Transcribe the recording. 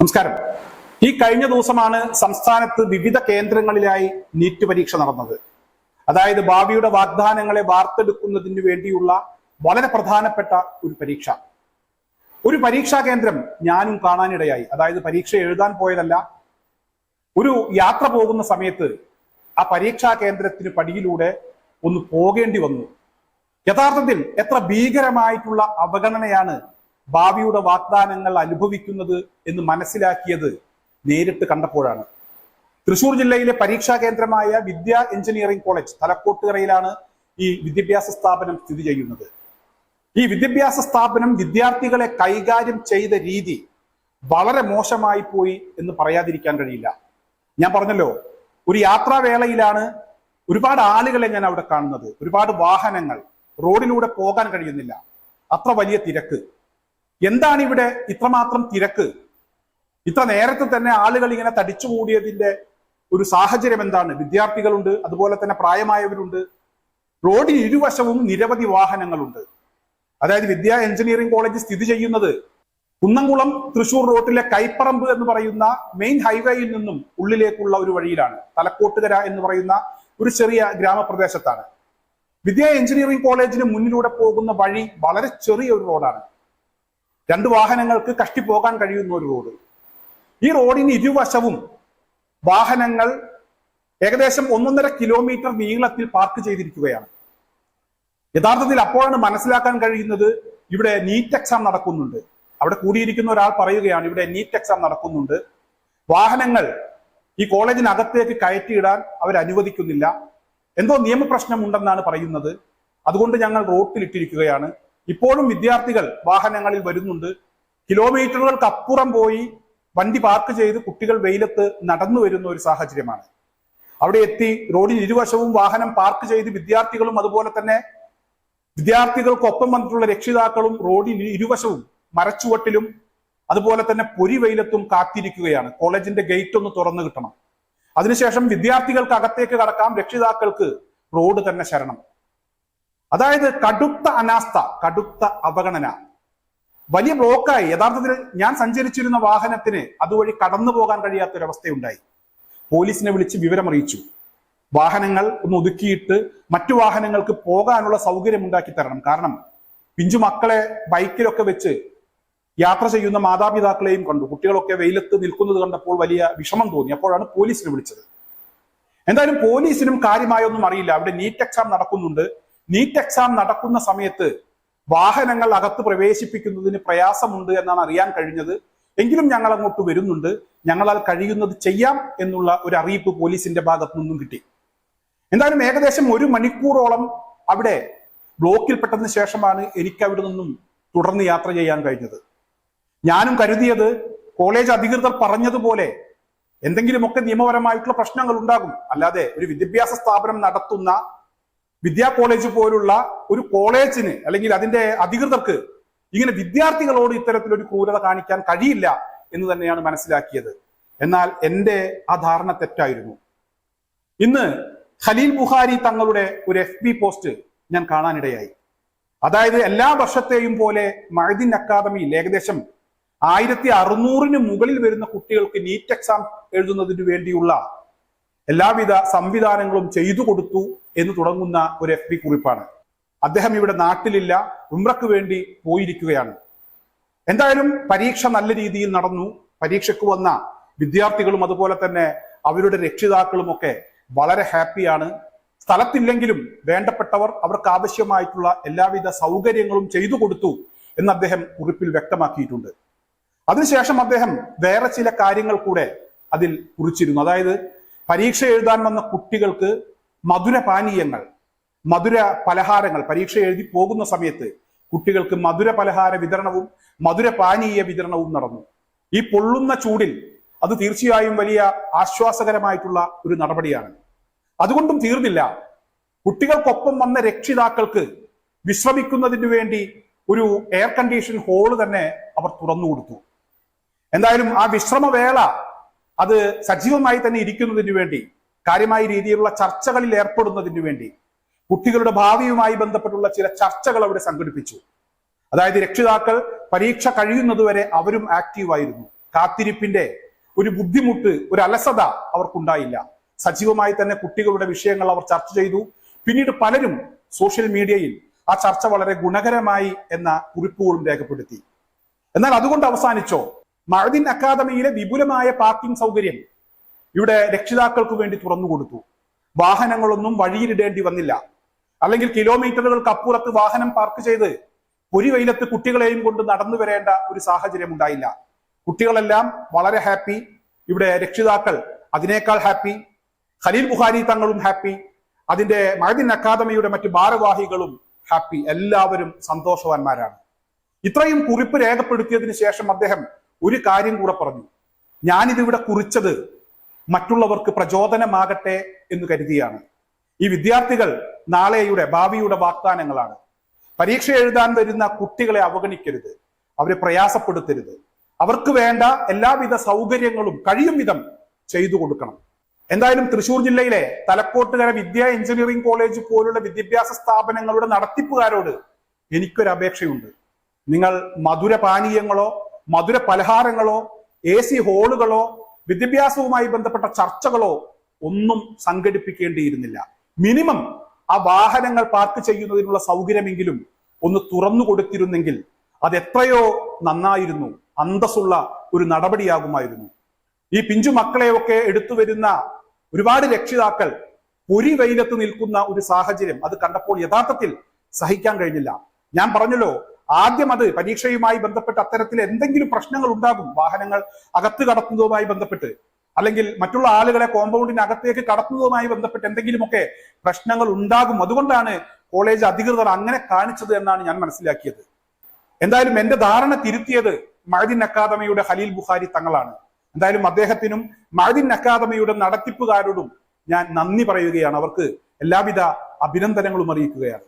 നമസ്കാരം. ഈ കഴിഞ്ഞ ദിവസമാണ് സംസ്ഥാനത്ത് വിവിധ കേന്ദ്രങ്ങളിലായി നീറ്റ് പരീക്ഷ നടന്നത്. അതായത് ഭാവിയുടെ വാഗ്ദാനങ്ങളെ വാർത്തെടുക്കുന്നതിന് വേണ്ടിയുള്ള വളരെ പ്രധാനപ്പെട്ട ഒരു പരീക്ഷ. ഒരു പരീക്ഷാ കേന്ദ്രം ഞാനും കാണാനിടയായി. അതായത് പരീക്ഷ എഴുതാൻ പോയതല്ല. ഒരു യാത്ര പോകുന്ന സമയത്ത് ആ പരീക്ഷാ കേന്ദ്രത്തിന് പടിയിലൂടെ ഒന്ന് പോകേണ്ടി വന്നു. യഥാർത്ഥത്തിൽ എത്ര ഭീകരമായിട്ടുള്ള അവഗണനയാണ് ഭാവിയുടെ വാഗ്ദാനങ്ങൾ അനുഭവിക്കുന്നത് എന്ന് മനസ്സിലാക്കിയത് നേരിട്ട് കണ്ടപ്പോഴാണ്. തൃശൂർ ജില്ലയിലെ പരീക്ഷാ കേന്ദ്രമായ വിദ്യ എഞ്ചിനീയറിംഗ് കോളേജ് തലക്കോട്ടുകരയിലാണ് ഈ വിദ്യാഭ്യാസ സ്ഥാപനം സ്ഥിതി ചെയ്യുന്നത്. ഈ വിദ്യാഭ്യാസ സ്ഥാപനം വിദ്യാർത്ഥികളെ കൈകാര്യം ചെയ്ത രീതി വളരെ മോശമായി പോയി എന്ന് പറയാതിരിക്കാൻ കഴിയില്ല. ഞാൻ പറഞ്ഞല്ലോ ഒരു യാത്രാവേളയിലാണ് ഒരുപാട് ആളുകളെ ഞാൻ അവിടെ കാണുന്നത്. ഒരുപാട് വാഹനങ്ങൾ റോഡിലൂടെ പോകാൻ കഴിയുന്നില്ല. അത്ര വലിയ തിരക്ക്. എന്താണ് ഇവിടെ ഇത്രമാത്രം തിരക്ക്? ഇത്ര നേരത്തെ തന്നെ ആളുകൾ ഇങ്ങനെ തടിച്ചുകൂടിയതിന്റെ ഒരു സാഹചര്യം എന്താണ്? വിദ്യാർത്ഥികളുണ്ട് അതുപോലെ തന്നെ പ്രായമായവരുണ്ട്. റോഡിന് ഇരുവശവും നിരവധി വാഹനങ്ങളുണ്ട്. അതായത് വിദ്യാ എഞ്ചിനീയറിംഗ് കോളേജ് സ്ഥിതി ചെയ്യുന്നത് കുന്നംകുളം തൃശൂർ റോഡിലെ കൈപ്പറമ്പ് എന്ന് പറയുന്ന മെയിൻ ഹൈവേയിൽ നിന്നും ഉള്ളിലേക്കുള്ള ഒരു വഴിയിലാണ്. തലക്കോട്ടുകര എന്ന് പറയുന്ന ഒരു ചെറിയ ഗ്രാമപ്രദേശത്താണ്. വിദ്യാ എഞ്ചിനീയറിംഗ് കോളേജിന് മുന്നിലൂടെ പോകുന്ന വഴി വളരെ ചെറിയ ഒരു റോഡാണ്. രണ്ട് വാഹനങ്ങൾക്ക് കഷ്ടി പോകാൻ കഴിയുന്ന ഒരു റോഡ്. ഈ റോഡിന് ഇരുവശവും വാഹനങ്ങൾ ഏകദേശം ഒന്നൊന്നര കിലോമീറ്റർ നീളത്തിൽ പാർക്ക് ചെയ്തിരിക്കുകയാണ്. യഥാർത്ഥത്തിൽ അപ്പോഴാണ് മനസ്സിലാക്കാൻ കഴിയുന്നത് ഇവിടെ നീറ്റ് എക്സാം നടക്കുന്നുണ്ട്. അവിടെ കൂടിയിരിക്കുന്ന ഒരാൾ പറയുകയാണ് ഇവിടെ നീറ്റ് എക്സാം നടക്കുന്നുണ്ട്. വാഹനങ്ങൾ ഈ കോളേജിനകത്തേക്ക് കയറ്റിയിടാൻ അവർ അനുവദിക്കുന്നില്ല. എന്തോ നിയമപ്രശ്നമുണ്ടെന്നാണ് പറയുന്നത്. അതുകൊണ്ട് ഞങ്ങൾ റോട്ടിലിട്ടിരിക്കുകയാണ്. ഇപ്പോഴും വിദ്യാർത്ഥികൾ വാഹനങ്ങളിൽ വരുന്നുണ്ട്. കിലോമീറ്ററുകൾക്ക് അപ്പുറം പോയി വണ്ടി പാർക്ക് ചെയ്ത് കുട്ടികൾ വെയിലത്ത് നടന്നു വരുന്ന ഒരു സാഹചര്യമാണ്. അവിടെ എത്തി റോഡിൽ ഇരുവശവും വാഹനം പാർക്ക് ചെയ്ത് വിദ്യാർത്ഥികളും അതുപോലെ തന്നെ വിദ്യാർത്ഥികൾക്കൊപ്പം വന്നിട്ടുള്ള രക്ഷിതാക്കളും റോഡിൽ ഇരുവശവും മരച്ചുവട്ടിലും അതുപോലെ തന്നെ പൊരി വെയിലത്തും കാത്തിരിക്കുകയാണ്. കോളേജിന്റെ ഗേറ്റ് ഒന്ന് തുറന്നു കിട്ടണം. അതിനുശേഷം വിദ്യാർത്ഥികൾക്ക് അകത്തേക്ക് കടക്കാം. രക്ഷിതാക്കൾക്ക് റോഡ് തന്നെ ശരണം. അതായത് കടുത്ത അനാസ്ഥ കടുത്ത അവഗണന. വലിയ ബ്ലോക്കായി. യഥാർത്ഥത്തിൽ ഞാൻ സഞ്ചരിച്ചിരുന്ന വാഹനത്തിന് അതുവഴി കടന്നു പോകാൻ കഴിയാത്ത ഒരവസ്ഥയുണ്ടായി പോലീസിനെ വിളിച്ച് വിവരമറിയിച്ചു. വാഹനങ്ങൾ ഒന്ന് ഒതുക്കിയിട്ട് മറ്റു വാഹനങ്ങൾക്ക് പോകാനുള്ള സൗകര്യം ഉണ്ടാക്കി തരണം. കാരണം പിഞ്ചു മക്കളെ ബൈക്കിലൊക്കെ വെച്ച് യാത്ര ചെയ്യുന്ന മാതാപിതാക്കളെയും കണ്ടു. കുട്ടികളൊക്കെ വെയിലത്ത് നിൽക്കുന്നത് കണ്ടപ്പോൾ വലിയ വിഷമം തോന്നി. അപ്പോഴാണ് പോലീസിനെ വിളിച്ചത്. എന്തായാലും പോലീസിനും കാര്യമായൊന്നും അറിയില്ല. അവിടെ നീറ്റ് എക്സാം നടക്കുന്നുണ്ട്. നീറ്റ് എക്സാം നടക്കുന്ന സമയത്ത് വാഹനങ്ങൾ അകത്ത് പ്രവേശിപ്പിക്കുന്നതിന് പ്രയാസമുണ്ട് എന്നാണ് അറിയാൻ കഴിഞ്ഞത്. എങ്കിലും ഞങ്ങൾ അങ്ങോട്ട് വരുന്നുണ്ട്. ഞങ്ങളാൽ കഴിയുന്നത് ചെയ്യാം എന്നുള്ള ഒരു അറിയിപ്പ് പോലീസിന്റെ ഭാഗത്തു നിന്നും കിട്ടി. എന്തായാലും ഏകദേശം ഒരു മണിക്കൂറോളം അവിടെ ബ്ലോക്കിൽ പെട്ടതിന് ശേഷമാണ് എനിക്ക് അവിടെ നിന്നും തുടർന്ന് യാത്ര ചെയ്യാൻ കഴിഞ്ഞത്. ഞാനും കരുതിയത് കോളേജ് അധികൃതർ പറഞ്ഞതുപോലെ എന്തെങ്കിലുമൊക്കെ നിയമപരമായിട്ടുള്ള പ്രശ്നങ്ങൾ ഉണ്ടാകും. അല്ലാതെ ഒരു വിദ്യാഭ്യാസ സ്ഥാപനം നടത്തുന്ന വിദ്യാ കോളേജ് പോലുള്ള ഒരു കോളേജിന് അല്ലെങ്കിൽ അതിന്റെ അധികൃതർക്ക് ഇങ്ങനെ വിദ്യാർത്ഥികളോട് ഇത്തരത്തിലൊരു ക്രൂരത കാണിക്കാൻ കഴിയില്ല എന്ന് തന്നെയാണ് മനസ്സിലാക്കിയത്. എന്നാൽ എന്റെ ആ ധാരണ തെറ്റായിരുന്നു. ഇന്ന് ഖലീൽ ബുഹാരി തങ്ങളുടെ ഒരു എഫ് ബി പോസ്റ്റ് ഞാൻ കാണാനിടയായി. അതായത് എല്ലാ വർഷത്തെയും പോലെ മഴദിൻ അക്കാദമിയിൽ ഏകദേശം ആയിരത്തി അറുന്നൂറിന് മുകളിൽ വരുന്ന കുട്ടികൾക്ക് നീറ്റ് എക്സാം എഴുതുന്നതിന് വേണ്ടിയുള്ള എല്ലാവിധ സംവിധാനങ്ങളും ചെയ്തു കൊടുത്തു എന്ന് തുടങ്ങുന്ന ഒരു എഫ് ബി കുറിപ്പാണ്. അദ്ദേഹം ഇവിടെ നാട്ടിലില്ല ഉമ്രക്ക് വേണ്ടി പോയിരിക്കുകയാണ്. എന്തായാലും പരീക്ഷ നല്ല രീതിയിൽ നടന്നു. പരീക്ഷയ്ക്ക് വന്ന വിദ്യാർത്ഥികളും അതുപോലെ തന്നെ അവരുടെ രക്ഷിതാക്കളും ഒക്കെ വളരെ ഹാപ്പിയാണ് സ്ഥലത്തില്ലെങ്കിലും വേണ്ടപ്പെട്ടവർ അവർക്ക് ആവശ്യമായിട്ടുള്ള എല്ലാവിധ സൗകര്യങ്ങളും ചെയ്തു കൊടുത്തു എന്ന് അദ്ദേഹം കുറിപ്പിൽ വ്യക്തമാക്കിയിട്ടുണ്ട്. അതിനുശേഷം അദ്ദേഹം വേറെ ചില കാര്യങ്ങൾ കൂടെ അതിൽ കുറിച്ചിരുന്നു. അതായത് പരീക്ഷ എഴുതാൻ വന്ന കുട്ടികൾക്ക് മധുര പാനീയങ്ങൾ മധുര പലഹാരങ്ങൾ പരീക്ഷ എഴുതി പോകുന്ന സമയത്ത് കുട്ടികൾക്ക് മധുര പലഹാര വിതരണവും മധുര പാനീയ വിതരണവും നടന്നു. ഈ പൊള്ളുന്ന ചൂടിൽ അത് തീർച്ചയായും വലിയ ആശ്വാസകരമായിട്ടുള്ള ഒരു നടപടിയാണ്. അതുകൊണ്ടും തീർന്നില്ല. കുട്ടികൾക്കൊപ്പം വന്ന രക്ഷിതാക്കൾക്ക് വിശ്രമിക്കുന്നതിന് വേണ്ടി ഒരു എയർ കണ്ടീഷൻ ഹോൾ തന്നെ അവർ തുറന്നു കൊടുത്തു. എന്തായാലും ആ വിശ്രമവേള അത് സജീവമായി തന്നെ ഇരിക്കുന്നതിന് വേണ്ടി കാര്യമായ രീതിയിലുള്ള ചർച്ചകളിൽ ഏർപ്പെടുന്നതിന് വേണ്ടി കുട്ടികളുടെ ഭാവിയുമായി ബന്ധപ്പെട്ടുള്ള ചില ചർച്ചകൾ അവിടെ സംഘടിപ്പിച്ചു. അതായത് രക്ഷിതാക്കൾ പരീക്ഷ കഴിയുന്നതുവരെ അവരും ആക്റ്റീവായിരുന്നു. കാത്തിരിപ്പിന്റെ ഒരു ബുദ്ധിമുട്ട് ഒരു അലസത അവർക്കുണ്ടായില്ല. സജീവമായി തന്നെ കുട്ടികളുടെ വിഷയങ്ങൾ അവർ ചർച്ച ചെയ്തു. പിന്നീട് പലരും സോഷ്യൽ മീഡിയയിൽ ആ ചർച്ച വളരെ ഗുണകരമായി എന്ന കുറിപ്പുകളും രേഖപ്പെടുത്തി. എന്നാൽ അതുകൊണ്ട് അവസാനിച്ചോ? മഴദിൻ അക്കാദമിയിലെ വിപുലമായ പാർക്കിംഗ് സൗകര്യം ഇവിടെ രക്ഷിതാക്കൾക്ക് വേണ്ടി തുറന്നു കൊടുത്തു. വാഹനങ്ങളൊന്നും വഴിയിലിടേണ്ടി വന്നില്ല. അല്ലെങ്കിൽ കിലോമീറ്ററുകൾക്ക് അപ്പുറത്ത് വാഹനം പാർക്ക് ചെയ്ത് ഒരു വെയിലത്ത് കുട്ടികളെയും കൊണ്ട് നടന്നു വരേണ്ട ഒരു സാഹചര്യം ഉണ്ടായില്ല. കുട്ടികളെല്ലാം വളരെ ഹാപ്പി ഇവിടെ രക്ഷിതാക്കൾ അതിനേക്കാൾ ഹാപ്പി ഖലീൽ ബുഖാരി തങ്ങളും ഹാപ്പി അതിന്റെ മഴദിൻ അക്കാദമിയുടെ മറ്റു ഭാരവാഹികളും ഹാപ്പി എല്ലാവരും സന്തോഷവാന്മാരാണ്. ഇത്രയും കുറിപ്പ് രേഖപ്പെടുത്തിയതിനു ശേഷം അദ്ദേഹം ഒരു കാര്യം കൂടെ പറഞ്ഞു. ഞാനിതിവിടെ കുറിച്ചത് മറ്റുള്ളവർക്ക് പ്രചോദനമാകട്ടെ എന്ന് കരുതിയാണ്. ഈ വിദ്യാർത്ഥികൾ നാളെയുടെ ഭാവിയുടെ വാഗ്ദാനങ്ങളാണ്. പരീക്ഷ എഴുതാൻ വരുന്ന കുട്ടികളെ അവഗണിക്കരുത്. അവരെ പ്രയാസപ്പെടുത്തരുത്. അവർക്ക് വേണ്ട എല്ലാവിധ സൗകര്യങ്ങളും കഴിയും വിധം ചെയ്തു കൊടുക്കണം. എന്തായാലും തൃശൂർ ജില്ലയിലെ തലക്കോട്ടുകര വിദ്യ എഞ്ചിനീയറിംഗ് കോളേജ് പോലുള്ള വിദ്യാഭ്യാസ സ്ഥാപനങ്ങളുടെ നടത്തിപ്പുകാരോട് എനിക്കൊരു അപേക്ഷയുണ്ട് നിങ്ങൾ മധുര പാനീയങ്ങളോ മധുര പലഹാരങ്ങളോ എ സി ഹോളുകളോ വിദ്യാഭ്യാസവുമായി ബന്ധപ്പെട്ട ചർച്ചകളോ ഒന്നും സംഘടിപ്പിക്കേണ്ടിയിരുന്നില്ല. മിനിമം ആ വാഹനങ്ങൾ പാർക്ക് ചെയ്യുന്നതിനുള്ള സൗകര്യമെങ്കിലും ഒന്ന് തുറന്നു കൊടുത്തിരുന്നെങ്കിൽ അത് എത്രയോ നന്നായിരുന്നു അന്തസ്സുള്ള ഒരു നടപടിയാകുമായിരുന്നു. ഈ പിഞ്ചു മക്കളെയൊക്കെ എടുത്തു വരുന്ന ഒരുപാട് രക്ഷിതാക്കൾ പൊരി വെയിലത്ത് നിൽക്കുന്ന ഒരു സാഹചര്യം അത് കണ്ടപ്പോൾ യഥാർത്ഥത്തിൽ സഹിക്കാൻ കഴിഞ്ഞില്ല. ഞാൻ പറഞ്ഞല്ലോ ആദ്യം അത് പരീക്ഷയുമായി ബന്ധപ്പെട്ട് അത്തരത്തിൽ എന്തെങ്കിലും പ്രശ്നങ്ങൾ ഉണ്ടാകും വാഹനങ്ങൾ അകത്ത് കടത്തുന്നതുമായി ബന്ധപ്പെട്ട് അല്ലെങ്കിൽ മറ്റുള്ള ആളുകളെ കോമ്പൗണ്ടിന് അകത്തേക്ക് കടത്തുന്നതുമായി ബന്ധപ്പെട്ട് എന്തെങ്കിലുമൊക്കെ പ്രശ്നങ്ങൾ ഉണ്ടാകും. അതുകൊണ്ടാണ് കോളേജ് അധികൃതർ അങ്ങനെ കാണിച്ചത് എന്നാണ് ഞാൻ മനസ്സിലാക്കിയത്. എന്തായാലും എന്റെ ധാരണ തിരുത്തിയത് മഴദിൻ അക്കാദമിയുടെ ഖലീൽ ബുഖാരി തങ്ങളാണ്. എന്തായാലും അദ്ദേഹത്തിനും മഴദിൻ അക്കാദമിയുടെ നടത്തിപ്പുകാരോടും ഞാൻ നന്ദി പറയുകയാണ്. അവർക്ക് എല്ലാവിധ അഭിനന്ദനങ്ങളും അറിയിക്കുകയാണ്.